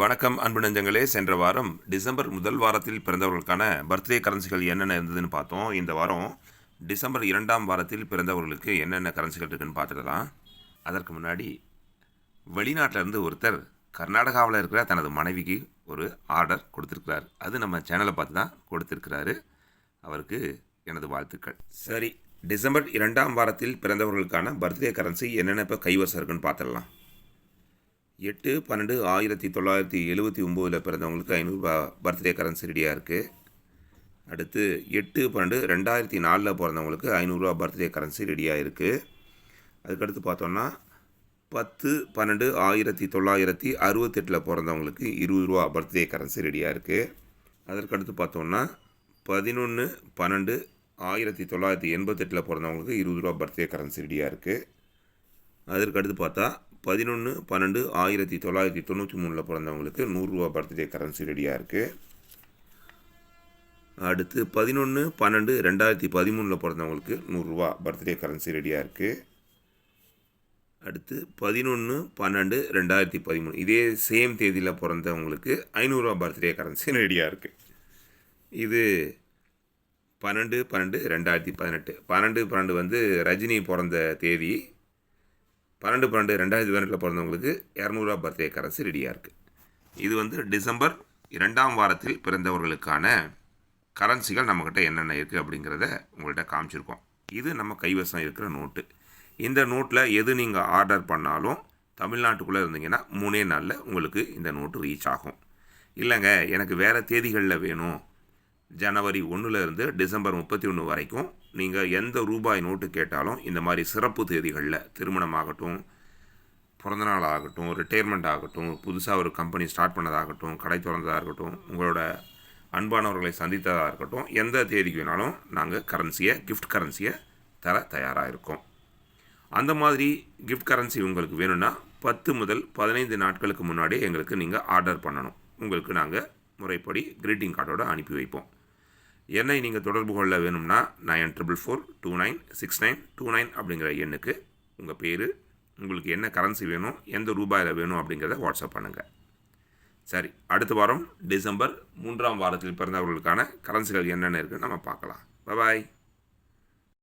வணக்கம் அன்பு நெஞ்சங்களே. சென்ற வாரம் டிசம்பர் முதல் வாரத்தில் பிறந்தவர்களுக்கான பர்த்டே கரன்சிகள் என்னென்ன இருந்ததுன்னு பார்த்தோம். இந்த வாரம் டிசம்பர் இரண்டாம் வாரத்தில் பிறந்தவர்களுக்கு என்னென்ன கரன்சிகள் இருக்குன்னு பார்த்துடலாம். அதற்கு முன்னாடி வெளிநாட்டிலேருந்து ஒருத்தர் கர்நாடகாவில் இருக்கிற தனது மனைவிக்கு ஒரு ஆர்டர் கொடுத்துருக்கிறார். அது நம்ம சேனலை பார்த்து தான் கொடுத்துருக்கிறாரு. அவருக்கு எனது வாழ்த்துக்கள். சரி டிசம்பர் இரண்டாம் வாரத்தில் பிறந்தவர்களுக்கான பர்த்டே கரன்சி என்னென்ன இப்போ கைவசம் இருக்குன்னு பார்த்துடலாம். எட்டு பன்னெண்டு ஆயிரத்தி தொள்ளாயிரத்தி எழுபத்தி ஒம்போதில் பிறந்தவங்களுக்கு ஐநூறுரூபா பர்த்டே கரன்சி ரெடியாக இருக்குது அடுத்து எட்டு பன்னெண்டு ரெண்டாயிரத்தி நாலில் பிறந்தவங்களுக்கு ஐநூறுரூவா பர்த்டே கரன்சி ரெடியாக இருக்குது அதுக்கடுத்து பார்த்தோன்னா பத்து பன்னெண்டு ஆயிரத்தி தொள்ளாயிரத்தி அறுபத்தெட்டில் பிறந்தவங்களுக்கு இருபது ரூபா பர்த்டே கரன்சி ரெடியாக இருக்குது அதற்கடுத்து பார்த்தோன்னா பதினொன்று பன்னெண்டு ஆயிரத்தி தொள்ளாயிரத்தி எண்பத்தெட்டில் பிறந்தவங்களுக்கு இருபது ரூபா பர்த்டே கரன்சி ரெடியாக இருக்குது அதற்கடுத்து பார்த்தா பதினொன்று பன்னெண்டு ஆயிரத்தி தொள்ளாயிரத்தி தொண்ணூற்றி மூணில் பிறந்தவங்களுக்கு நூறுரூவா பர்த்டே கரன்சி ரெடியாக இருக்குது அடுத்து பதினொன்று பன்னெண்டு ரெண்டாயிரத்தி பதிமூணில் பிறந்தவங்களுக்கு நூறுரூவா பர்த்டே கரன்சி ரெடியாக இருக்குது அடுத்து பதினொன்று பன்னெண்டு ரெண்டாயிரத்தி பதிமூணு இதே சேம் தேதியில் பிறந்தவங்களுக்கு ஐநூறுரூவா பர்த்டே கரன்சி ரெடியாக இருக்குது இது பன்னெண்டு பன்னெண்டு ரெண்டாயிரத்தி பதினெட்டு. பன்னெண்டு பன்னெண்டு வந்து ரஜினி பிறந்த தேதி பன்னெண்டு பன்னெண்டு ரெண்டாயிரத்தி பதினெட்டில் பிறந்தவங்களுக்கு இரநூறுவா பர்த்டே கரன்சி ரெடியாக இருக்குது இது வந்து டிசம்பர் இரண்டாம் வாரத்தில் பிறந்தவர்களுக்கான கரன்சிகள் நம்மக்கிட்ட என்னென்ன இருக்குது அப்படிங்கிறத உங்கள்கிட்ட காமிச்சிருக்கோம். இது நம்ம கைவசம் இருக்கிற நோட்டு இந்த நோட்டில் எது நீங்கள் ஆர்டர் பண்ணாலும் தமிழ்நாட்டுக்குள்ளே இருந்தீங்கன்னா மூணே நாளில் உங்களுக்கு இந்த நோட்டு ரீச் ஆகும். இல்லைங்க எனக்கு வேறு தேதிகளில் வேணும். ஜனவரி ஒன்றுலேருந்து டிசம்பர் முப்பத்தி ஒன்று வரைக்கும் நீங்கள் எந்த ரூபாய் நோட்டு கேட்டாலும் இந்த மாதிரி சிறப்பு தேதிகளில் திருமணம் ஆகட்டும் பிறந்தநாள் ஆகட்டும் ரிட்டையர்மெண்ட் ஆகட்டும் புதுசாக ஒரு கம்பெனி ஸ்டார்ட் பண்ணதாகட்டும் கடை திறந்ததாக இருக்கட்டும் உங்களோட அன்பானவர்களை சந்தித்ததாக இருக்கட்டும் எந்த தேதிக்கு வேணாலும் நாங்கள் கரன்சியை கிஃப்ட் கரன்சியை தர தயாராக இருக்கோம். அந்த மாதிரி கிஃப்ட் கரன்சி உங்களுக்கு வேணும்னா பத்து முதல் பதினைந்து நாட்களுக்கு முன்னாடியே எங்களுக்கு நீங்கள் ஆர்டர் பண்ணணும். உங்களுக்கு நாங்கள் முறைப்படி க்ரீட்டிங் கார்டோட அனுப்பி வைப்போம். என்னை நீங்கள் தொடர்பு கொள்ள வேணும்னா nine triple four two nine six nine two nine அப்படிங்கிற எண்ணுக்கு உங்கள் பேர் உங்களுக்கு என்ன கரன்சி வேணும் எந்த ரூபாயில் வேணும் அப்படிங்கிறத வாட்ஸ்அப் பண்ணுங்கள் சரி அடுத்த வாரம் டிசம்பர் மூன்றாம் வாரத்தில் பிறந்தவர்களுக்கான கரன்சிகள் என்னென்ன இருக்குன்னு நம்ம பார்க்கலாம். பாய்